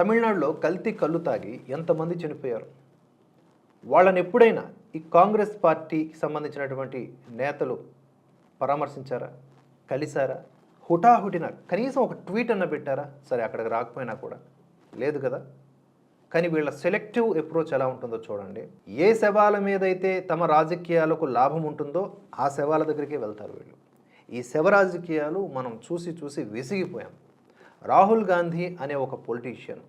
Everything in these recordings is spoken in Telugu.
తమిళనాడులో కల్తీ కళ్ళు తాగి ఎంతమంది చనిపోయారు? వాళ్ళని ఎప్పుడైనా ఈ కాంగ్రెస్ పార్టీకి సంబంధించినటువంటి నేతలు పరామర్శించారా? కలిశారా? హుటాహుటిన కనీసం ఒక ట్వీట్ అన్న పెట్టారా? సరే అక్కడికి రాకపోయినా కూడా. లేదు కదా? కానీ వీళ్ళ సెలెక్టివ్ అప్రోచ్ ఎలా ఉంటుందో చూడండి. ఏ శవాల మీదైతే తమ రాజకీయాలకు లాభం ఉంటుందో ఆ శవాల దగ్గరికే వెళ్తారు వీళ్ళు. ఈ శవ రాజకీయాలు మనం చూసి చూసి విసిగిపోయాం. రాహుల్ గాంధీ అనే ఒక పొలిటీషియన్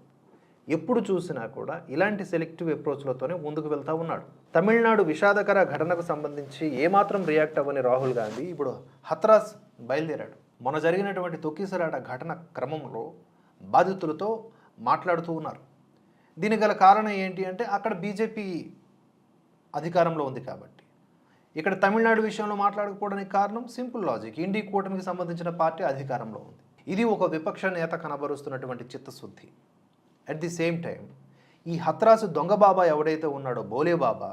ఎప్పుడు చూసినా కూడా ఇలాంటి సెలెక్టివ్ అప్రోచ్లతోనే ముందుకు వెళ్తూ ఉన్నాడు. తమిళనాడు విషాదకర ఘటనకు సంబంధించి ఏమాత్రం రియాక్ట్ అవ్వని రాహుల్ గాంధీ ఇప్పుడు హత్రాస్ బయలుదేరాడు. మొన్న జరిగినటువంటి తొక్కిసలాట ఘటన క్రమంలో బాధితులతో మాట్లాడుతూ ఉన్నారు. దీనికి గల కారణం ఏంటి అంటే అక్కడ బీజేపీ అధికారంలో ఉంది కాబట్టి. ఇక్కడ తమిళనాడు విషయంలో మాట్లాడకపోవడానికి కారణం సింపుల్ లాజిక్ ఇండి కూటమికి సంబంధించిన పార్టీ అధికారంలో ఉంది. ఇది ఒక విపక్ష నేత కనబరుస్తున్నటువంటి చిత్తశుద్ధి. అట్ ది సేమ్ టైం ఈ హత్రాసు దొంగ బాబా ఎవడైతే ఉన్నాడో బోలే బాబా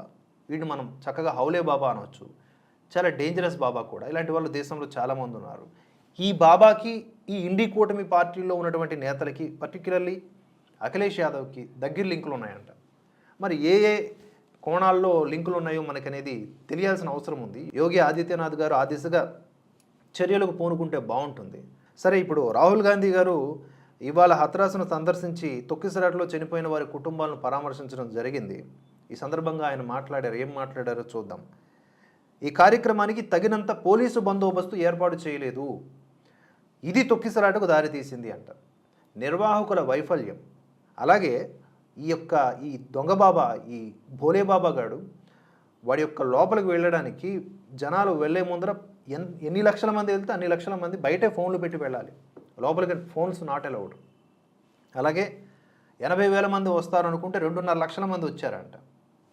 వీడిని మనం చక్కగా హౌలే బాబా అనొచ్చు. చాలా డేంజరస్ బాబా కూడా. ఇలాంటి వాళ్ళు దేశంలో చాలామంది ఉన్నారు. ఈ బాబాకి ఈ ఇండి కూటమి పార్టీలో ఉన్నటువంటి నేతలకి పర్టికులర్లీ అఖిలేష్ యాదవ్కి దగ్గర లింకులు ఉన్నాయంట. మరి ఏ ఏ కోణాల్లో లింకులు ఉన్నాయో మనకనేది తెలియాల్సిన అవసరం ఉంది. యోగి ఆదిత్యనాథ్ గారు ఆ దిశగా చర్యలకు పూనుకుంటే బాగుంటుంది. సరే ఇప్పుడు రాహుల్ గాంధీ గారు ఇవాళ హత్రాసును సందర్శించి తొక్కిసలాట్లో చనిపోయిన వారి కుటుంబాలను పరామర్శించడం జరిగింది. ఈ సందర్భంగా ఆయన మాట్లాడారు. ఏం మాట్లాడారో చూద్దాం. ఈ కార్యక్రమానికి తగినంత పోలీసు బందోబస్తు ఏర్పాటు చేయలేదు. ఇది తొక్కిసలాటకు దారితీసింది అంట. నిర్వాహకుల వైఫల్యం. అలాగే ఈ యొక్క ఈ దొంగ బాబా ఈ భోలేబాబా గాడు వాడి యొక్క లోపలికి వెళ్ళడానికి జనాలు వెళ్ళే ముందర ఎన్ ఎన్ని లక్షల మంది వెళ్తే అన్ని లక్షల మంది బయటే ఫోన్లు పెట్టి వెళ్ళాలి. లోపలికి ఫోన్స్ నాట్ అలౌడ్ అలాగే ఎనభై వేల మంది వస్తారు అనుకుంటే రెండున్నర లక్షల మంది వచ్చారంట.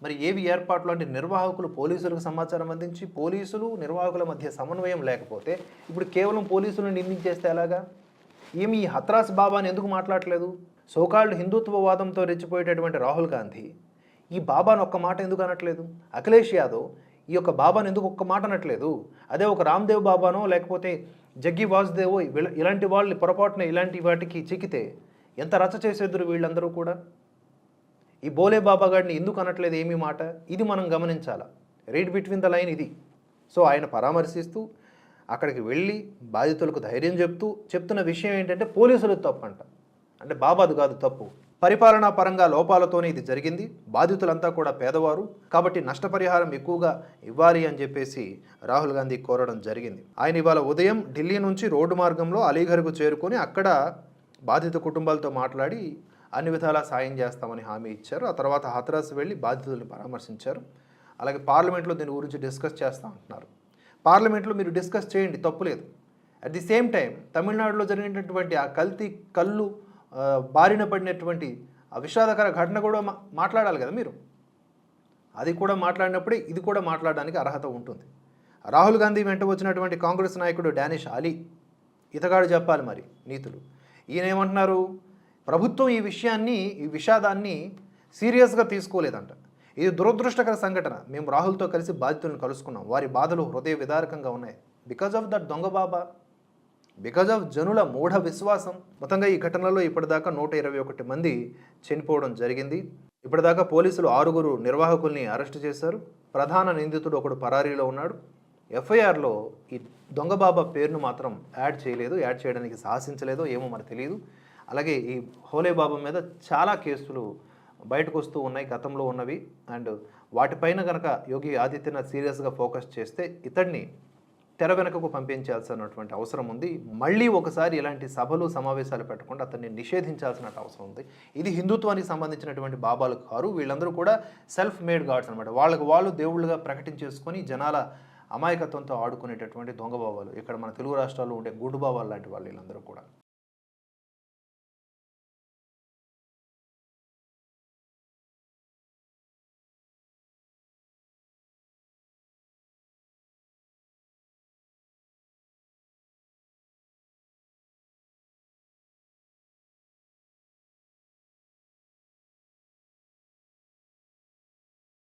మరి ఏవి ఏర్పాట్లు? అంటే నిర్వాహకులు పోలీసులకు సమాచారం అందించి పోలీసులు నిర్వాహకుల మధ్య సమన్వయం లేకపోతే ఇప్పుడు కేవలం పోలీసులను నిందించేస్తే ఎలాగా? ఏమి ఈ హత్రాస్ బాబాని ఎందుకు మాట్లాడలేదు? సోకాల్డ్ హిందుత్వవాదంతో రెచ్చిపోయేటటువంటి రాహుల్ గాంధీ ఈ బాబాను ఒక్క మాట ఎందుకు అనట్లేదు? అఖిలేష్ యాదవ్ ఈ యొక్క బాబాను ఎందుకు ఒక్క మాట అనట్లేదు? అదే ఒక రామ్దేవ్ బాబానో లేకపోతే జగ్గి వాసుదేవో వీళ్ళ- ఇలాంటి వాళ్ళు పొరపాటున ఇలాంటి వాటికి చిక్కితే ఎంత రచ్చ చేసేద్దరు వీళ్ళందరూ కూడా? ఈ బోలే బాబా గారిని ఎందుకు అనట్లేదు ఏమీ మాట? ఇది మనం గమనించాలా. రీడ్ బిట్వీన్ ద లైన్ ఇది. సో ఆయన పరామర్శిస్తూ అక్కడికి వెళ్ళి బాధితులకు ధైర్యం చెప్తూ చెప్తున్న విషయం ఏంటంటే పోలీసులు తప్పంట అంటే బాబాది కాదు తప్పు. పరిపాలనా పరంగా లోపాలతోనే ఇది జరిగింది. బాధితులంతా కూడా పేదవారు. కాబట్టి నష్టపరిహారం ఎక్కువగా ఇవ్వాలి అని చెప్పేసి రాహుల్ గాంధీ కోరడం జరిగింది. ఆయన ఇవాళ ఉదయం ఢిల్లీ నుంచి రోడ్డు మార్గంలో అలీఘర్కు చేరుకొని అక్కడ బాధిత కుటుంబాలతో మాట్లాడి అన్ని విధాలా సాయం చేస్తామని హామీ ఇచ్చారు. ఆ తర్వాత హత్రాస్ వెళ్ళి బాధితులను పరామర్శించారు. అలాగే పార్లమెంట్లో దీని గురించి డిస్కస్ చేస్తా అంటున్నారు. పార్లమెంట్లో మీరు డిస్కస్ చేయండి తప్పులేదు. అట్ ది సేమ్ టైం తమిళనాడులో జరిగినటువంటి ఆ కల్తీ కళ్ళు బారిన పడినటువంటి ఆ విషాదకర ఘటన కూడా మాట్లాడాలి కదా మీరు. అది కూడా మాట్లాడినప్పుడే ఇది కూడా మాట్లాడడానికి అర్హత ఉంటుంది. రాహుల్ గాంధీ వెంట వచ్చినటువంటి కాంగ్రెస్ నాయకుడు డానిష్ అలీ ఇతగాడు చెప్పాలి మరి నీతులు. ఈయన ఏమంటున్నారు? ప్రభుత్వం ఈ విషయాన్ని ఈ విషాదాన్ని సీరియస్గా తీసుకోలేదంట. ఇది దురదృష్టకర సంఘటన. మేము రాహుల్తో కలిసి బాధితులను కలుసుకున్నాం. వారి బాధలు హృదయ విదారకంగా ఉన్నాయి. బికాజ్ ఆఫ్ దట్ దొంగ బాబా. బికాజ్ ఆఫ్ జనుల మూఢ విశ్వాసం మొత్తంగా ఈ ఘటనలో ఇప్పటిదాకా నూట ఇరవై ఒకటి మంది చనిపోవడం జరిగింది. ఇప్పటిదాకా పోలీసులు ఆరుగురు నిర్వాహకుల్ని అరెస్ట్ చేశారు. ప్రధాన నిందితుడు ఒకడు పరారీలో ఉన్నాడు. ఎఫ్ఐఆర్లో ఈ దొంగ బాబా పేరును మాత్రం యాడ్ చేయలేదు యాడ్ చేయడానికి సాహసించలేదో ఏమో మనకు తెలియదు. అలాగే ఈ హోలే బాబా మీద చాలా కేసులు బయటకు వస్తూ ఉన్నాయి గతంలో ఉన్నవి. అండ్ వాటిపైన కనుక యోగి ఆదిత్యనాథ్ సీరియస్గా ఫోకస్ చేస్తే ఇతడిని తెర వెనుకకు పంపించాల్సినటువంటి అవసరం ఉంది. మళ్ళీ ఒకసారి ఇలాంటి సభలు సమావేశాలు పెట్టకుండా అతన్ని నిషేధించాల్సిన అవసరం ఉంది. ఇది హిందుత్వానికి సంబంధించినటువంటి బాబాలు కారు. వీళ్ళందరూ కూడా సెల్ఫ్ మేడ్ గాడ్స్ అనమాట వాళ్ళకు వాళ్ళు దేవుళ్ళుగా ప్రకటించేసుకొని జనాల అమాయకత్వంతో ఆడుకునేటటువంటి దొంగ బాబాలు. ఇక్కడ మన తెలుగు రాష్ట్రాల్లో ఉండే గుడ్డు బాబాలు లాంటి వాళ్ళు వీళ్ళందరూ కూడా.